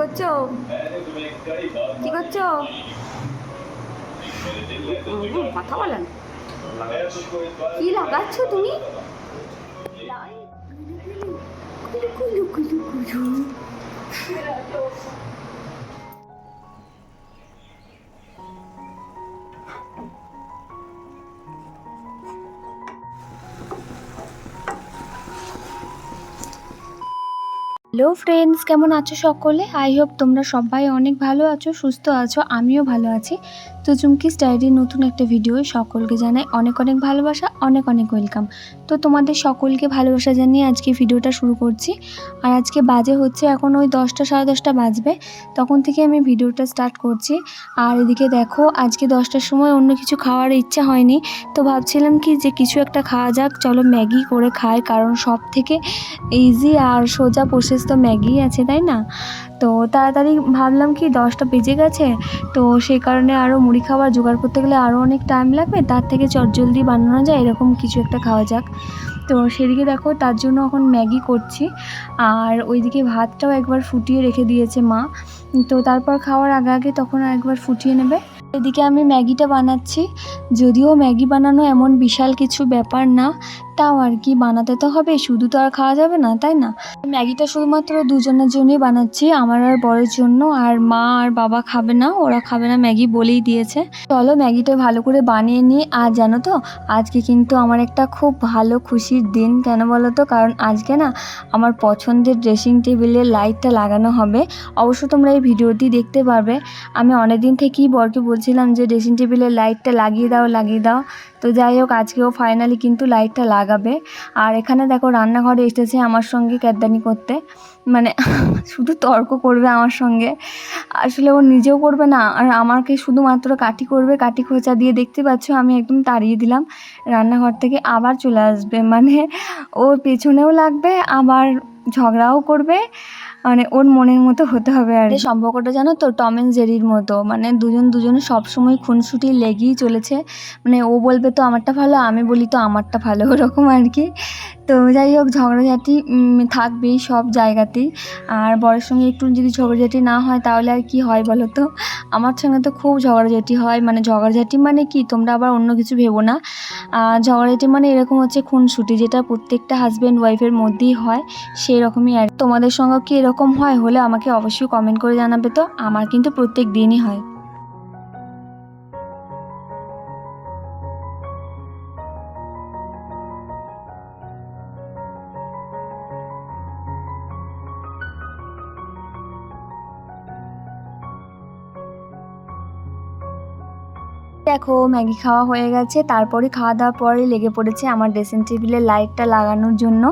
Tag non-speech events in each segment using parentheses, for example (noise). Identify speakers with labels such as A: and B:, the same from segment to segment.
A: করছ? কি করছ? কথা বলেন কি লাগাচ্ছ তুমি? কুলু কুলু কুলু। হ্যালো ফ্রেন্ডস, কেমন আছো সকলে? আই হোপ তোমরা সবাই অনেক ভালো আছো, সুস্থ আছো, আমিও ভালো আছি। তো চুমকি স্টাইরির নতুন একটা ভিডিও সকলকে জানাই অনেক অনেক ভালোবাসা, অনেক অনেক ওয়েলকাম তো তোমাদের সকলকে ভালোবাসা জানিয়ে আজকে ভিডিওটা শুরু করছি। আর আজকে বাজে হচ্ছে এখন ওই দশটা, সাড়ে দশটা বাজবে। তখন থেকে আমি ভিডিওটা স্টার্ট করছি। আর এদিকে দেখো, আজকে দশটার সময় অন্য কিছু খাওয়ার ইচ্ছা হয়নি। তো ভাবছিলাম কি যে কিছু একটা খাওয়া যাক। চলো ম্যাগি করে খাই, কারণ সব থেকে ইজি আর সোজা প্রসেস তো ম্যাগি আছে, তাই না? তো তাড়াতাড়ি ভাবলাম কি দশটা বেজে গেছে। তো সেই কারণে আরও মুড়ি খাবার জোগাড় করতে গেলে আরও অনেক টাইম লাগবে, তার থেকে চটজলদি বানানো যায়, এরকম কিছু একটা খাওয়া যাক। তো সেদিকে দেখো, তার জন্য এখন ম্যাগি করছি, আর ওইদিকে ভাতটাও একবার ফুটিয়ে রেখে দিয়েছে মা। তো তারপর খাওয়ার আগে আগে তখন একবার ফুটিয়ে নেবে। এদিকে আমি ম্যাগিটা বানাচ্ছি। যদিও ম্যাগি বানানো এমন বিশাল কিছু ব্যাপার না, তাও আর কি বানাতে তো হবে, শুধু তো আর খাওয়া যাবে না, তাই না? ম্যাগিটা শুধুমাত্র দুজনের জন্যই বানাচ্ছি, আমার আর বড়ের জন্য, আর মা আর বাবা খাবে না, ওরা খাবে না, ম্যাগি বলেই দিয়েছে। চলো ম্যাগিটা ভালো করে বানিয়ে নিই, আর জানো তো, আজকে কিন্তু আমার একটা খুব ভালো খুশির দিন, কেন বলো তো? কারণ আজকে না, আমার পছন্দের ড্রেসিং টেবিলে লাইটটা লাগানো হবে। অবশ্য তোমরা এই ভিডিওটি দেখতে পারবে, আমি অনেক দিন থেকেই বরকে বলছিলাম যে ড্রেসিং টেবিলের লাইটটা লাগিয়ে দাও লাগিয়ে দাও। তো যাই হোক আজকেও ফাইনালি কিন্তু লাইটটা লাগাবে। আর এখানে দেখো, রান্নাঘরে এসেছে আমার সঙ্গে ক্যাদানি করতে। মানে (laughs) শুধু তর্ক করবে আমার সঙ্গে। আসলে ও নিজেও করবে না, আর আমাকে শুধুমাত্র কাঠি করবে। কাঠি খোঁচা দিয়ে দেখতে পাচ্ছ, আমি একদম তাড়িয়ে দিলাম। রান্নাঘর থেকে আবার চলে আসবে। মানে ওর পেছনেও লাগবে, আবার ঝগড়াও করবে। মানে ওর মনের মতো হতে হবে আর সম্পর্কটা জানো তো টম অ্যান্ড জেরির মতো। মানে দুজন দুজনে সবসময় খুনসুটি লেগেই চলেছে। মানে ও বলবে, তো আমারটা ভালো, আমি বলি, তো আমারটা ভালো। (laughs) ওরকম আর কি। তো যাই হোক ঝগড়াঝাটি থাকবেই সব জায়গাতেই। আর বরের সঙ্গে একটু যদি ঝগড়াঝাটি না হয়, তাহলে আর কি হয় বলো তো? আমার সঙ্গে তো খুব ঝগড়াঝাটি হয়। মানে ঝগড়াঝাটি মানে কি? তোমরা আবার অন্য কিছু ভেবো না। ঝগড়াঝাটি মানে এরকম হচ্ছে খুনসুটি, যেটা প্রত্যেকটা হাজব্যান্ড ওয়াইফের মধ্যেই হয়। সেই রকমই আর তোমাদের সঙ্গে কি এরকম হয় হলে আমাকে অবশ্যই কমেন্ট করে জানাবে তো? আমার কিন্তু প্রত্যেক দিনই হয়। দেখো, ম্যাগি খাওয়া হয়ে গেছে। তারপরে খাওয়া দাওয়ার পরে লেগে পড়েছে আমার ড্রেসিং টেবিলের লাইটটা লাগানোর জন্য।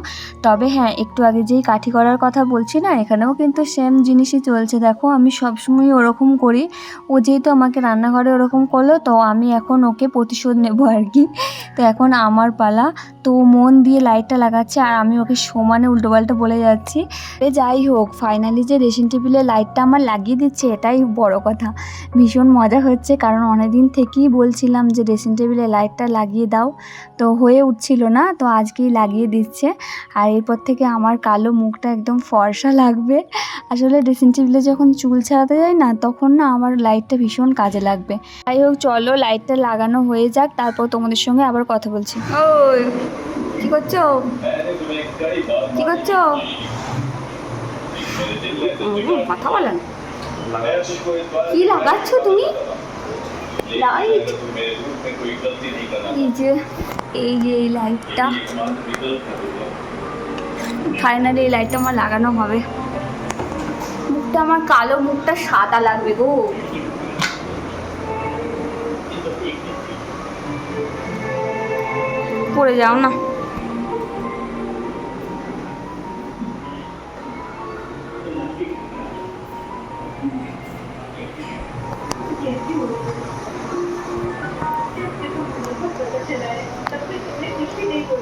A: তবে হ্যাঁ একটু আগে যেই কাঠি করার কথা বলছি না, এখানেও কিন্তু সেম জিনিসই চলছে। দেখো, আমি সবসময় ওরকম করি। ও যেহেতু আমাকে রান্নাঘরে ওরকম করল, তো আমি এখন ওকে প্রতিশোধ নেব আর কি। তো এখন আমার পালা। তো মন দিয়ে লাইটটা লাগাচ্ছে আর আমি ওকে সমানে উল্টোপাল্টা বলে যাচ্ছি। এ যাই হোক ফাইনালি যে ড্রেসিং টেবিলে লাইটটা আমার লাগিয়ে দিচ্ছে, এটাই বড় কথা। ভীষণ মজা হচ্ছে, কারণ অনেকদিন থেকেই বলছিলাম যে ড্রেসিং টেবিলে লাইটটা লাগিয়ে দাও। তো হয়ে উঠছিল না তো আজকেই লাগিয়ে দিচ্ছে। আর এরপর থেকে আমার কালো মুখটা একদম ফর্সা লাগবে। আসলে ড্রেসিং টেবিলে যখন চুল ছাড়াতে যাই না তখন না আমার লাইটটা ভীষণ কাজে লাগবে। যাই হোক চলো লাইটটা লাগানো হয়ে যাক তারপর তোমাদের সঙ্গে আবার কথা বলছি। ওই কি করছ? কি করছ? কথা বলেন কি লাগাচ্ছ তুমি? লাইট এই যে এই যে এই লাইটটা ফাইনালি এই লাইটটা আমার লাগানো হবে। মুখটা আমার কালো, মুখটা সাদা লাগবে গো। পড়ে যাও না।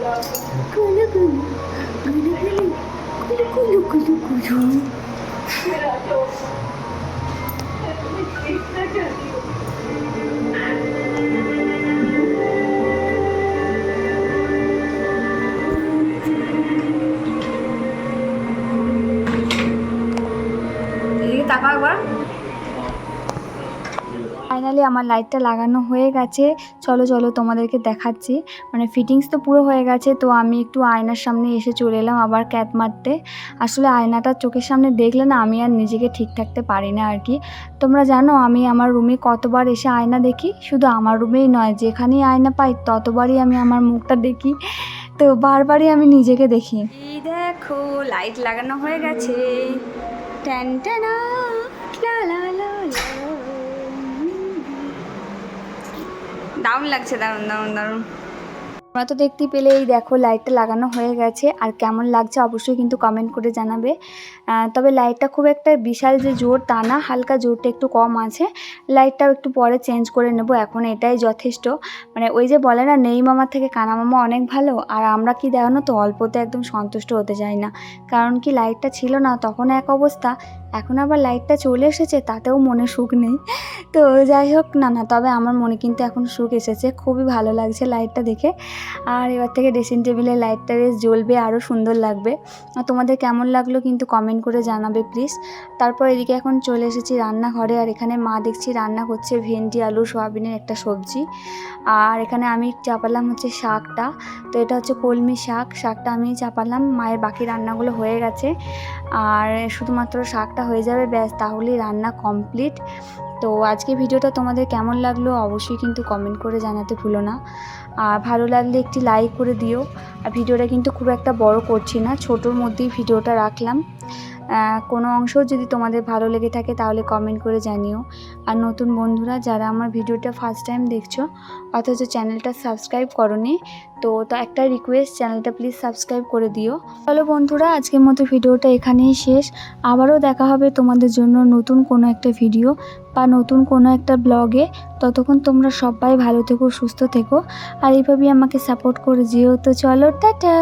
A: কুলু কুলু কুলু কুলু কুলু কুলু কুলু কুলু এদিকে ফাইনালি আমার লাইটটা লাগানো হয়ে গেছে। চলো চলো তোমাদেরকে দেখাচ্ছি। মানে ফিটিংস তো পুরো হয়ে গেছে তো আমি একটু আয়নার সামনে এসে চলে এলাম আবার ক্যাত মারতে। আসলে আয়নাটা চোখের সামনে দেখলে না আমি আর নিজেকে ঠিক থাকতে পারি না আর কি। তোমরা জানো আমি আমার রুমে কতবার এসে আয়না দেখি? শুধু আমার রুমেই নয় যেখানেই আয়না পাই ততবারই আমি আমার মুখটা দেখি। তো বারবারই আমি নিজেকে দেখি। দেখো লাইট লাগানো হয়ে গেছে। ট্যান ট্যানা, দারুণ লাগছে দারুণ দারুণ দারুণ। তোমরা তো দেখতেই পেলে এই দেখো লাইটটা লাগানো হয়ে গেছে। আর কেমন লাগছে অবশ্যই কিন্তু কমেন্ট করে জানাবে। তবে লাইটটা খুব একটা বিশাল যে জোর তা না, হালকা জোরটা একটু কম আছে। লাইটটাও একটু পরে চেঞ্জ করে নেব, এখন এটাই যথেষ্ট। মানে ওই যে বলে না, নেই মামার থেকে কানা মামা অনেক ভালো। আর আমরা কি দেখানো, তো অল্পতে একদম সন্তুষ্ট হতে চাই না। কারণ কি লাইটটা ছিল না, তখন এক অবস্থা। এখন আবার লাইটটা চলে এসেছে, তাতেও মনে সুখ নেই। তো যাই হোক, না না, তবে আমার মনে কিন্তু এখন সুখ এসেছে। খুবই ভালো লাগছে লাইটটা দেখে। আর এবার থেকে ড্রেসিং টেবিলে লাইটটা বেশ জ্বলবে আরও সুন্দর লাগবে। আর তোমাদের কেমন লাগল কিন্তু কমেন্ট করে জানাবে প্লিজ তারপর এদিকে এখন চলে এসেছি রান্নাঘরে, আর এখানে মা দেখছি রান্না করছে ভেন্ডি, আলু, সোয়াবিনের একটা সবজি। আর এখানে আমি চাপালাম হচ্ছে শাকটা, তো এটা হচ্ছে কলমি শাক। শাকটা আমি চাপালাম, মায়ের বাকি রান্নাগুলো হয়ে গেছে। আর শুধুমাত্র শাকটা হয়ে যাবে, ব্যাস, তাহলেই রান্না কমপ্লিট তো আজকে ভিডিওটা তোমাদের কেমন লাগল অবশ্যই কিন্তু কমেন্ট করে জানাতে ভুলো না। আর ভালো লাগলে একটি লাইক করে দিও। আর ভিডিওটা কিন্তু খুব একটা বড় করছি না, ছোটোর মধ্যেই ভিডিওটা রাখলাম। কোনো অংশ যদি তোমাদের ভালো লেগে থাকে তাহলে কমেন্ট করে জানিও। আর নতুন বন্ধুরা যারা আমার ভিডিওটা ফার্স্ট টাইম দেখছ, অথচ চ্যানেলটা সাবস্ক্রাইব করনি, তো তো একটা রিকোয়েস্ট চ্যানেলটা প্লিজ সাবস্ক্রাইব করে দিও। চলো বন্ধুরা, আজকের মতো ভিডিওটা এখানেই শেষ। আবারও দেখা হবে তোমাদের জন্য নতুন কোনো একটা ভিডিও বা নতুন কোনো একটা ব্লগে ততক্ষণ তোমরা সবাই ভালো থেকো, সুস্থ থেকো। আর এইভাবেই আমাকে সাপোর্ট করে যেও। তো চলো, টাটা!